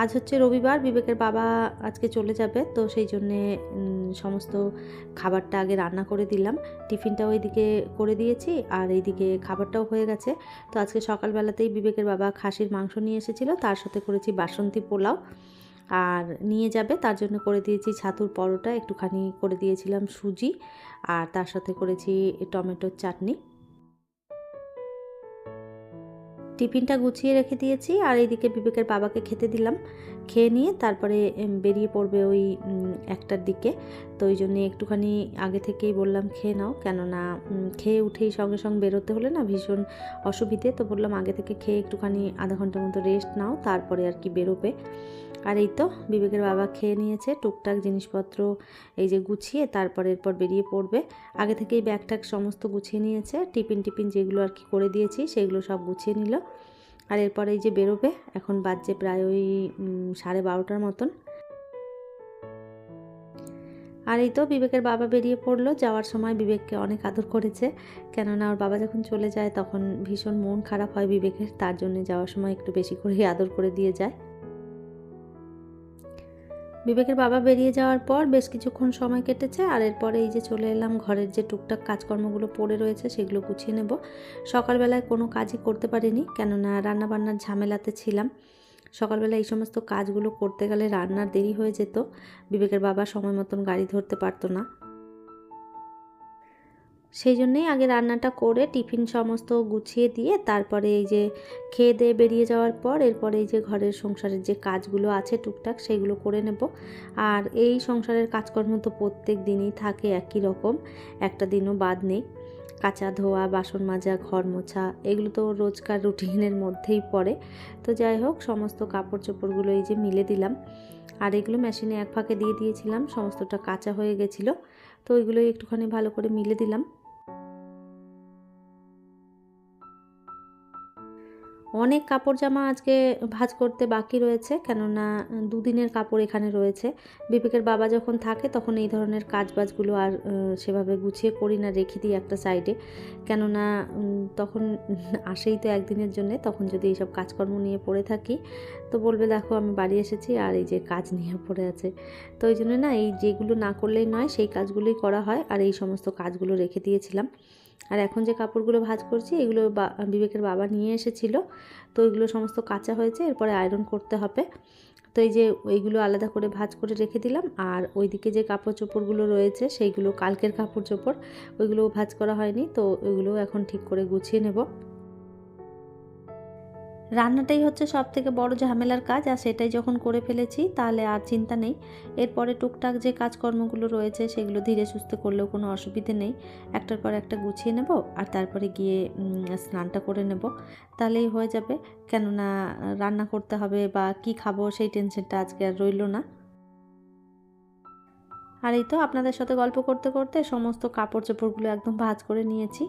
আজ হচ্ছে রবিবার, বিবেকের বাবা আজকে চলে যাবে, তো সেই জন্যে সমস্ত খাবারটা আগে রান্না করে দিলাম। টিফিনটাও এইদিকে করে দিয়েছি, আর এইদিকে খাবারটাও হয়ে গেছে। তো আজকে সকালবেলাতেই বিবেকের বাবা খাসির মাংস নিয়ে এসেছিল, তার সাথে করেছি বাসন্তী পোলাও। আর নিয়ে যাবে, তার জন্য করে দিয়েছি ছাতুর পরোটা, একটুখানি করে দিয়েছিলাম সুজি, আর তার সাথে করেছি টমেটোর চাটনি। টিফিনটা গুছিয়ে রেখে দিয়েছি আর এইদিকে বিবেকের বাবাকে খেতে দিলাম। খেয়ে নিয়ে তারপরে বেরিয়ে পড়বে ওই একটার দিকে। তো ওই জন্যে একটুখানি আগে থেকেই বললাম, খেয়ে নাও। কেননা খেয়ে উঠেই সঙ্গে সঙ্গে বেরোতে হলে না ভীষণ অসুবিধে। তো বললাম, আগে থেকে খেয়ে একটুখানি আধা ঘণ্টার মতো রেস্ট নাও, তারপরে আর কি বেরোবে। আর এই তো বিবেকের বাবা খেয়ে নিয়েছে, টুকটাক জিনিসপত্র এই যে গুছিয়ে তারপর এরপর বেরিয়ে পড়বে। আগে থেকেই ব্যাগ ট্যাগ সমস্ত গুছিয়ে নিয়েছে টিফিন টিফিন যেগুলো আর কি করে দিয়েছি সেগুলো সব গুছিয়ে নিল। আর এরপর এই যে বেরোবে, এখন বাজছে প্রায় ওই সাড়ে বারোটার মতন। আর এই তো বিবেকের বাবা বেরিয়ে পড়ল, যাওয়ার সময় বিবেককে অনেক আদর করেছে। কেননা ওর বাবা যখন চলে যায়, তখন ভীষণ মন খারাপ হয় বিবেকের, তার জন্য যাওয়ার সময় একটু বেশি করেই আদর করে দিয়ে যায়। বিবেকের বাবা বেরিয়ে যাওয়ার পর বেশ কিছুক্ষণ সময় কেটেছে, আর এরপরে এই যে চলে এলাম ঘরের যে টুকটাক কাজকর্মগুলো পড়ে রয়েছে সেগুলো গুছিয়ে নেব। সকালবেলায় কোনো কাজই করতে পারিনি, কেননা রান্নাবান্নার ঝামেলাতে ছিলাম। সকালবেলা এই সমস্ত কাজগুলো করতে গেলে রান্নার দেরি হয়ে যেত। বিবেকের বাবা সময় মতন গাড়ি ধরতে পারতো না। সেই জন্যেই আগে রান্নাটা করে টিফিন সমস্ত গুছিয়ে দিয়ে তারপরে এই যে খেয়ে দিয়ে বেরিয়ে যাওয়ার পর এরপরে এই যে ঘরের সংসারের যে কাজগুলো আছে টুকটাক সেগুলো করে নেব। আর এই সংসারের কাজকর্ম তো প্রত্যেক দিনই থাকে একই রকম, একটা দিনও বাদ নেই। কাঁচা ধোয়া, বাসন মাজা, ঘর মোছা, এগুলো তো রোজকার রুটিনের মধ্যেই পড়ে। তো যাই হোক, সমস্ত কাপড় চোপড়গুলো এই যে মিলে দিলাম। আর এগুলো মেশিনে এক ফাঁকে দিয়ে দিয়েছিলাম, সমস্তটা কাঁচা হয়ে গেছিল। তো ওইগুলোই একটুখানি ভালো করে মিলে দিলাম। অনেক কাপড় জামা আজকে ভাজ করতে বাকি রয়েছে, কেননা দুদিনের কাপড় এখানে রয়েছে। বিবেকের বাবা যখন থাকে তখন এই ধরনের কাজ বাজগুলো আর সেভাবে গুছিয়ে করি না, রেখে দিই একটা সাইডে কেননা তখন আসেই তো একদিনের জন্যে, তখন যদি এইসব কাজকর্ম নিয়ে পড়ে থাকি, তো বলবে, দেখো, আমি বাড়ি এসেছি আর এই যে কাজ নিয়ে পড়ে আছে। তো ওই জন্য না, এই যেগুলো না করলেই নয়, সেই কাজগুলোই করা হয়, আর এই সমস্ত কাজগুলো রেখে দিয়েছিলাম। আর এখন যে কাপড়গুলো ভাজ করছি, এগুলো বিবেকের বাবা নিয়ে এসেছিল। তো ওইগুলো সমস্ত কাঁচা হয়েছে, এরপরে আয়রন করতে হবে। তো এই যে ওইগুলো আলাদা করে ভাজ করে রেখে দিলাম, আর ওইদিকে যে কাপড় চোপড়গুলো রয়েছে সেইগুলো, কালকের কাপড় চোপড় ওইগুলো ভাজ করা হয়নি, তো ওইগুলো এখন ঠিক করে গুছিয়ে নেব। রান্নাটাই হচ্ছে সব থেকে বড় ঝামেলার কাজ, আর সেটাই যখন করে ফেলেছি তাহলে আর চিন্তা নেই। এরপরে টুকটাক যে কাজকর্মগুলো রয়েছে সেগুলো ধীরে সুস্থে করলেও কোনো অসুবিধে নেই। একটার পর একটা গুছিয়ে নেব, আর তারপরে গিয়ে স্নানটা করে নেব। তাহলেই হয়ে যাবে। কেননা, রান্না করতে হবে বা কি খাব সেই টেনশনটা আজকে আর রইল না। আর এই তো আপনাদের সাথে গল্প করতে করতে সমস্ত কাপড় চোপড়গুলো একদম ভাজ করে নিয়েছি।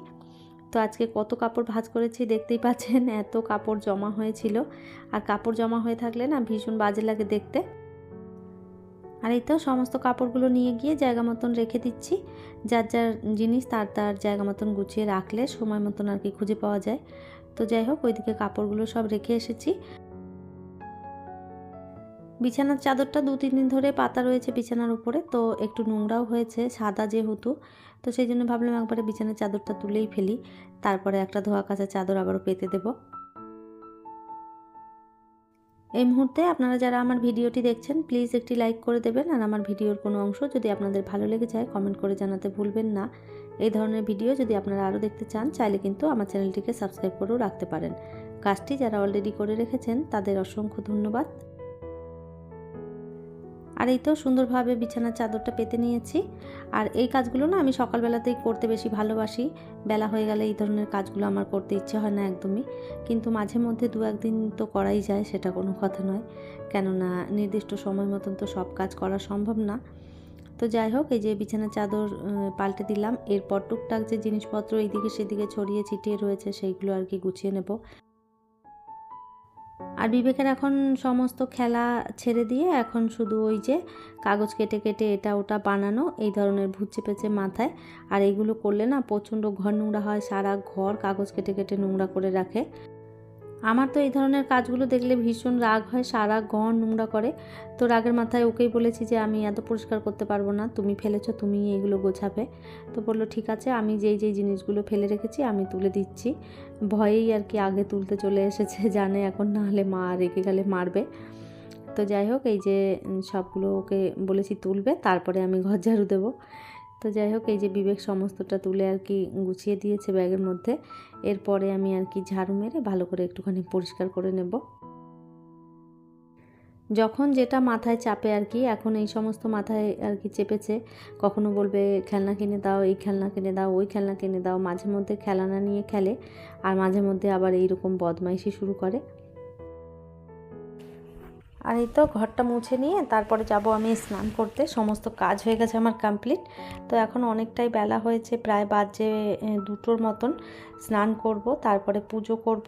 তো আজকে কত কাপড় ভাজ করেছি দেখতেই পাচ্ছেন, এত কাপড় জমা হয়েছিল। আর কাপড় জমা হয়ে থাকলে না ভীষণ বাজে লাগে দেখতে। আর এই তো সমস্ত কাপড়গুলো নিয়ে গিয়ে জায়গা মতন রেখে দিচ্ছি। যার যার জিনিস তার তার জায়গা মতন গুছিয়ে রাখলে সময় মতন আর কি খুঁজে পাওয়া যায়। তো যাই হোক, ওইদিকে কাপড়গুলো সব রেখে এসেছি। বিছানার চাদরটা দু তিন দিন ধরে পাতা রয়েছে বিছানার উপরে, তো একটু নোংরাও হয়েছে, সাদা যেহেতু, তো সেই জন্য ভাবলাম একবারে বিছানার চাদরটা তুলেই ফেলি। তারপরে একটা ধোয়া কাঁচা চাদর আবারও পেতে দেব। এই মুহূর্তে আপনারা যারা আমার ভিডিওটি দেখছেন, প্লিজ একটি লাইক করে দেবেন আর আমার ভিডিওর কোনো অংশ যদি আপনাদের ভালো লেগে যায়, কমেন্ট করে জানাতে ভুলবেন না। এই ধরনের ভিডিও যদি আপনারা আরও দেখতে চান, চাইলে কিন্তু আমার চ্যানেলটিকে সাবস্ক্রাইব করেও রাখতে পারেন। কাজটি যারা অলরেডি করে রেখেছেন, তাদের অসংখ্য ধন্যবাদ। আর এই তো সুন্দরভাবে বিছানার চাদরটা পেতে নিয়েছি। আর এই কাজগুলো না আমি সকালবেলাতেই করতে বেশি ভালোবাসি। বেলা হয়ে গেলে এই ধরনের কাজগুলো আমার করতে ইচ্ছে হয় না একদমই। কিন্তু মাঝে মধ্যে দু একদিন তো করাই যায়, সেটা কোনো কথা নয়। কেননা নির্দিষ্ট সময় মতন তো সব কাজ করা সম্ভব না। তো যাই হোক, এই যে বিছানার চাদর পাল্টে দিলাম। এরপর টুকটাক যে জিনিসপত্র এইদিকে সেদিকে ছড়িয়ে ছিটিয়ে রয়েছে, সেইগুলো আর কি গুছিয়ে নেব। আর বিবেকের এখন সমস্ত খেলা ছেড়ে দিয়ে এখন শুধু ওই যে কাগজ কেটে কেটে এটা ওটা বানানো, এই ধরনের ভূত চেপেছে মাথায়। আর এইগুলো করলে না প্রচণ্ড ঘর নোংরা হয়, সারা ঘর কাগজ কেটে কেটে নোংরা করে রাখে। আমার তো এই ধরনের কাজগুলো দেখলে ভীষণ রাগ হয়, সারা ঘর নোংরা করে। তো রাগের মাথায় ওকেই বলেছি যে, আমি এত পরিষ্কার করতে পারব না, তুমি ফেলেছো, তুমি এগুলো গোছাবে। তো বলল, ঠিক আছে, আমি যেই যেই জিনিসগুলো ফেলে রেখেছি, আমি তুলে দিচ্ছি। ভয়েই আর কি আগে তুলতে চলে এসেছে, জানে এখন না হলে মা রেগে গেলে মারবে। তো যাই হোক, এই যে, সবগুলো ওকে বলেছি তুলবে, তারপরে আমি ঘর ঝাড়ু দেবো। তো যাই হোক, এই যে বিবেক সমস্তটা তুলে আর কি গুছিয়ে দিয়েছে ব্যাগের মধ্যে। এরপরে আমি আর কি ঝাড়ু মেরে ভালো করে একটুখানি পরিষ্কার করে নেব। যখন যেটা মাথায় চাপে আর কি, এখন এই সমস্ত মাথায় আর কি চেপেছে, কখনো বলবে, খেলনা কিনে দাও, এই খেলনা কিনে দাও, ওই খেলনা কিনে দাও। মাঝে মধ্যে খেলনা নিয়ে খেলে, আর মাঝে মধ্যে আবার এইরকম বদমাইশি শুরু করে। আর এই তো ঘরটা মুছে নিয়ে তারপরে যাব আমি স্নান করতে। সমস্ত কাজ হয়ে গেছে আমার কমপ্লিট তো এখন অনেকটাই বেলা হয়েছে, প্রায় বাজে দুটোর মতন। স্নান করব, তারপরে পুজো করব।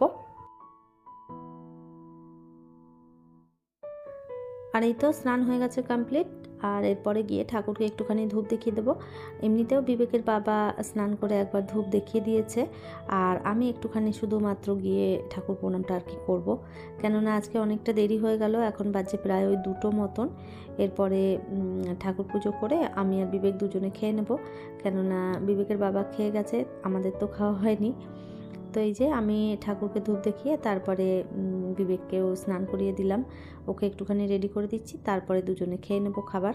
আর এই তো স্নান হয়ে গেছে কমপ্লিট আর এরপরে গিয়ে ঠাকুরকে একটুখানি ধূপ দেখিয়ে দেবো। এমনিতেও বিবেকের বাবা স্নান করে একবার ধূপ দেখিয়ে দিয়েছে। আর আমি একটুখানি শুধুমাত্র গিয়ে ঠাকুর প্রণামটা আর কি করব। কেননা আজকে অনেকটা দেরি হয়ে গেল, এখন বাজে প্রায় ওই দুটো মতন। এরপরে ঠাকুর পুজো করে আমি আর বিবেক দুজনে খেয়ে নেব। কেননা বিবেকের বাবা খেয়ে গেছে, আমাদের তো খাওয়া হয়নি। তো এই যে আমি ঠাকুরকে ধূপ দেখিয়ে তারপরে বিবেককেও স্নান করিয়ে দিলাম। ওকে একটুখানি রেডি করে দিচ্ছি, তারপরে দুজনে খেয়ে নেব খাবার।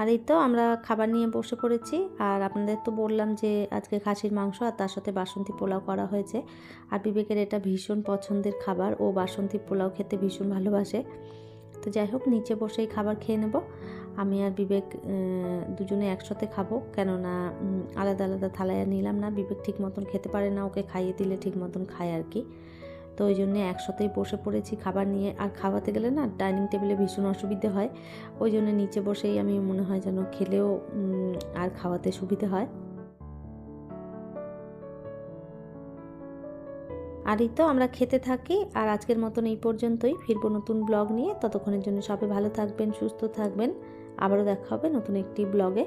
আর এই তো আমরা খাবার নিয়ে বসে পড়েছি। আর আপনাদের তো বললাম যে আজকে খাসির মাংস আর তার সাথে বাসন্তী পোলাও করা হয়েছে। আর বিবেকের এটা ভীষণ পছন্দের খাবার। ও বাসন্তী পোলাও খেতে ভীষণ ভালোবাসে। তো যাই হোক, নিচে বসেই খাবার খেয়ে নেব। আমি আর বিবেক দুজনে একসাথে খাব। কেননা আলাদা আলাদা থালায় নিলাম না। বিবেক ঠিক মতন খেতে পারে না, ওকে খাইয়ে দিলে ঠিক মতন খায় আর কি। তো ওই জন্যে একসাথেই বসে পড়েছি খাবার নিয়ে। আর খাওয়াতে গেলে না, ডাইনিং টেবিলে ভীষণ অসুবিধে হয়। ওই জন্য নিচে বসেই আমি মনে হয় যেন খেলেও আর খাওয়াতে সুবিধে হয়। আর এই তো আমরা খেতে থাকি। আর আজকের মতন এই পর্যন্তই। ফিরবো নতুন ব্লগ নিয়ে। ততক্ষণের জন্য সবাই ভালো থাকবেন, সুস্থ থাকবেন। আবারও দেখা হবে নতুন একটি ব্লগে।